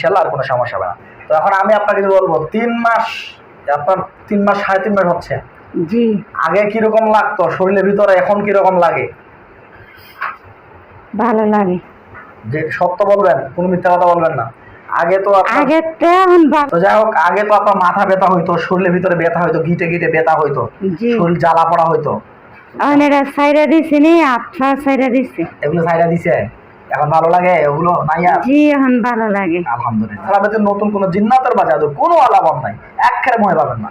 ইনশাল্লাহ আর কোনো সমস্যা হবে না। তো এখন আমি আপনাকে বলব তিন মাস আপনার তিন মাস সাড়ে তিন মাস হচ্ছে। জি। আগে কীরকম লাগতো? শরীরের ভিতরে এখন কীরকম লাগে? ভালো লাগে। যে সত্য বলবেন কোনো মিথ্যা কথা বলবেন না। আগে তো আগে তো যাই হোক আগে তো আপনার মাথা ব্যথা হইতো শরীরের ভিতরে ব্যথা হইতো গিটে গিটে ব্যথা হইতো শরীর জ্বালা পড়া হইতো। এটা সাইডে দিছি নি সাইডে দিছি। এগুলো সাইডা দিছে? এখন ভালো লাগে ওগুলো নাই আর? জি এখন ভালো লাগে। আলহামদুলিল্লাহ। সারা নতুন কোনো জিন্নাতের বা জাদুর কোনো আলাপন নাই। একখানে পাবেন না।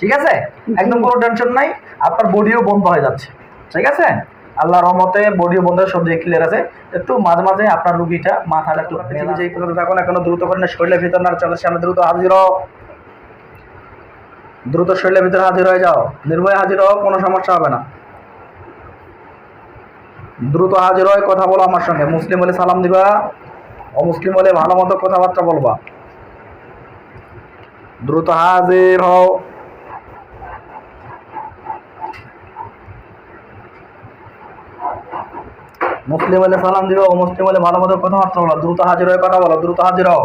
ঠিক আছে? একদম কোনো টেনশন নাই। আপনার বডিও বন্ধ হয়ে যাচ্ছে। ঠিক আছে? আল্লাহ রহমতে বডিও বন্ধ সব দিকে ক্লিয়ার আছে। একটু মাঝে মাঝে আপনার রুগীটা মাথাটা একটু পৃথিবী যেই পর্যন্ত থাকুন এখনও দ্রুত করে না শরীরের ভিতর না চলে সামনে দ্রুত হাজির হও। দ্রুত শরীরের ভিতরে হাজির হয়ে যাও। নির্ভয়ে হাজির হও কোনো সমস্যা হবে না। দ্রুত হাজির হয় কথা বলো আমার সঙ্গে। মুসলিম হলে সালাম দিবা, অমুসলিম হলে ভালো মতো কথাবার্তা বলবা। দ্রুত হাজির হও। মুসলিম হলে সালাম দিবা, অমুসলিম হলে ভালো মতো কথাবার্তা বলো দ্রুত হাজির হয়ে কথা বলো, দ্রুত হাজির হও।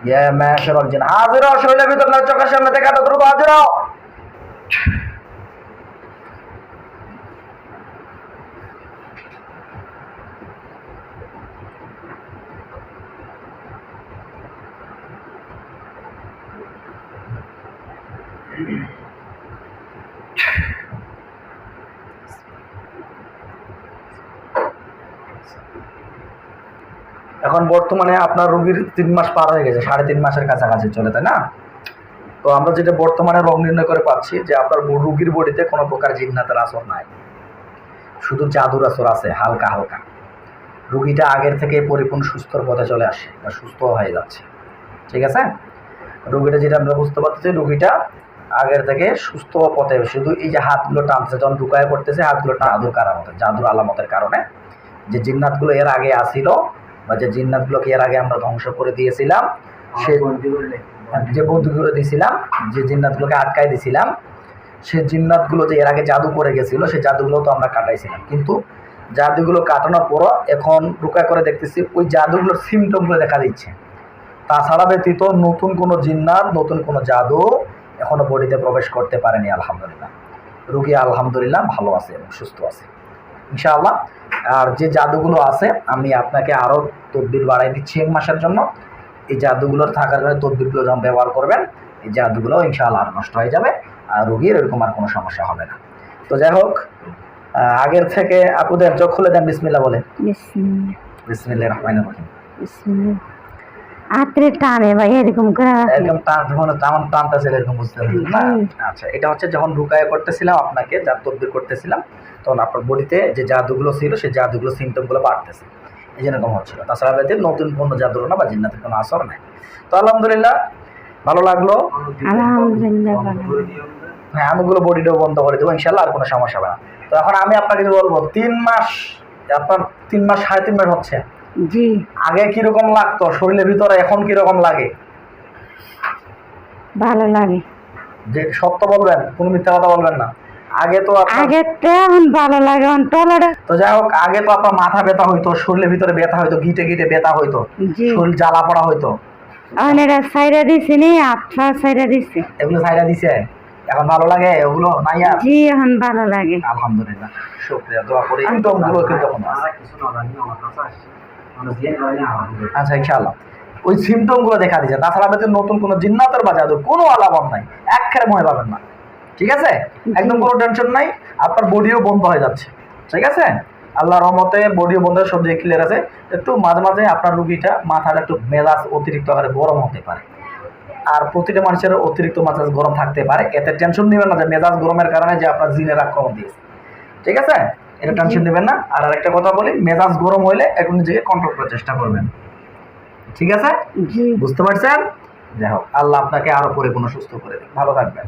ইয়া মাশাআল্লাহ জিন হাজির হও শরীরের ভিতর না চোখের সামনে থেকে এত দ্রুত হাজির হও এখন বর্তমানে আপনার রোগীর তিন মাস পার হয়ে গেছে, সাড়ে তিন মাসের কাছাকাছি চলে, তাই না? তো আমরা যেটা বর্তমানে রোগ নির্ণয় করে পাচ্ছি যে আপনার রুগীর বডিতে কোনো প্রকার জিন্নাতের আসর নাই। শুধু জাদুর আসর আছে, হালকা হালকা। রুগীটা আগের থেকে পরিপূর্ণ সুস্থর পথে চলে আসে বা সুস্থ হয়ে যাচ্ছে। ঠিক আছে? রুগীটা যেটা আমরা বুঝতে পারতেছি, রুগীটা আগের থেকে সুস্থ পথে, শুধু এই যে হাতগুলো টানছে, যখন ঢুকায় করতেছে হাতগুলো জাদুর কারামতের, জাদুর আলামতের কারণে। যে জিন্নাতগুলো এর আগে আসিল বা যে জিন্নাতগুলোকে এর আগে আমরা ধ্বংস করে দিয়েছিলাম সে যে বন্ধুগুলো দিয়েছিলাম যে জিন্নাতগুলোকে আটকায় দিয়েছিলাম সে জিন্নাতগুলো যে এর আগে জাদু করে গেছিল সেই জাদুগুলো তো আমরা কাটাইছিলাম। কিন্তু জাদুগুলো কাটানোর পরও এখন রুকা করে দেখতেছি ওই জাদুগুলোর সিমটমগুলো দেখা দিচ্ছে। তাছাড়া ব্যতীত নতুন কোনো জিন্নাত নতুন কোনো জাদু এখনও বডিতে প্রবেশ করতে পারেনি আলহামদুলিল্লাহ। রুগী আলহামদুলিল্লাহ ভালো আছে এবং সুস্থ আছে। ইনশাআল্লাহ। আর যে জাদুগুলো আছে আমি আপনাকে আরও তদবির বাড়াই দিচ্ছি এক মাসের জন্য। এই জাদুগুলোর থাকার কারণে তদবিরগুলো যখন ব্যবহার করবেন এই জাদুগুলো ইনশাআল্লাহ আর নষ্ট হয়ে যাবে আর রুগীর এরকম আর কোনো সমস্যা হবে না। তো যাই হোক আগের থেকে আপুদের চোখ খুলে দেন বিসমিল্লা বলে। বিসমিল্লা রহমান রহিম। বিসমিল্লাহ। টানে ভাই এরকম করে রাখলে। টান যখন তেমন টানটা ছিল এরকম বুঝতে পারছি আচ্ছা এটা হচ্ছে যখন রুকায় করতেছিলাম আপনাকে যার তদবির করতেছিলাম তখন আপনার বডিতে যে জাদুগুলো ছিল সেই জাদুগুলো সিমটমগুলো বাড়তেছে। এই জন্য এরকম হচ্ছিল। তাছাড়া বেদে নতুন কোনো জাদুর না বা জিন্নাতের কোনো আসর নাই। তো আলহামদুলিল্লাহ ভালো লাগল। হ্যাঁ আমিগুলো বডিটাও বন্ধ করে দেবো ইনশাল্লাহ আর কোনো সমস্যা হবে না। তো এখন আমি আপনাকে বলব তিন মাস আপনার তিন মাস সাড়ে তিন মাস হচ্ছে। জি। আগে কীরকম লাগতো? শরীরের ভিতরে এখন কীরকম লাগে? ভালো লাগে। যে সত্য বলবেন কোনো মিথ্যা কথা বলবেন না। আগে তো আগে তো এখন ভালো লাগে তো যাই হোক আগে তো আপনার মাথা ব্যথা হইতো শরীরের ভিতরে ব্যথা হইতো গিটে গিটে ব্যথা হইতো শরীর জ্বালা পড়া হইতো। এটা দিছি নি দিছি। এগুলো দিছে? এখন ভালো লাগে ওগুলো নাই আর? জি এখন ভালো লাগে। আলহামদুলিল্লাহ শুক্রিয়া দোয়া করি। সিমটমগুলো কিন্তু এখন আচ্ছা ইনশাআল্লাহ। ওই সিমটমগুলো দেখা দিচ্ছে তাছাড়া আমাদের নতুন কোনো জিন্নাতের বা জাদুর কোনো আলাপন নাই। একখানে ভয় পাবেন না। ঠিক আছে? একদম কোনো টেনশন নাই আপনার বডিও বন্ধ হয়ে যাচ্ছে। ঠিক আছে? আল্লাহ রহমতে বডিও বন্ধ সব দিকে ক্লিয়ার আছে। একটু মাঝে মাঝে আপনার রুগীটা মাথাটা একটু মেজাজ অতিরিক্ত হারে গরম হতে পারে। আর প্রতিটা মানুষের অতিরিক্ত মেজাজ গরম থাকতে পারে। এতে টেনশন নেবেন না যে মেজাজ গরমের কারণে যে আপনার জিনের আক্রমণ দিয়েছে। ঠিক আছে? এটা টেনশন নেবেন না। আর আরেকটা কথা বলি মেজাজ গরম হইলে এখন নিজেকে কন্ট্রোল করার চেষ্টা করবেন। ঠিক আছে? বুঝতে পারছেন? যাই হোক আল্লাহ আপনাকে আরও পরিপূর্ণ সুস্থ করে দিন ভালো থাকবেন।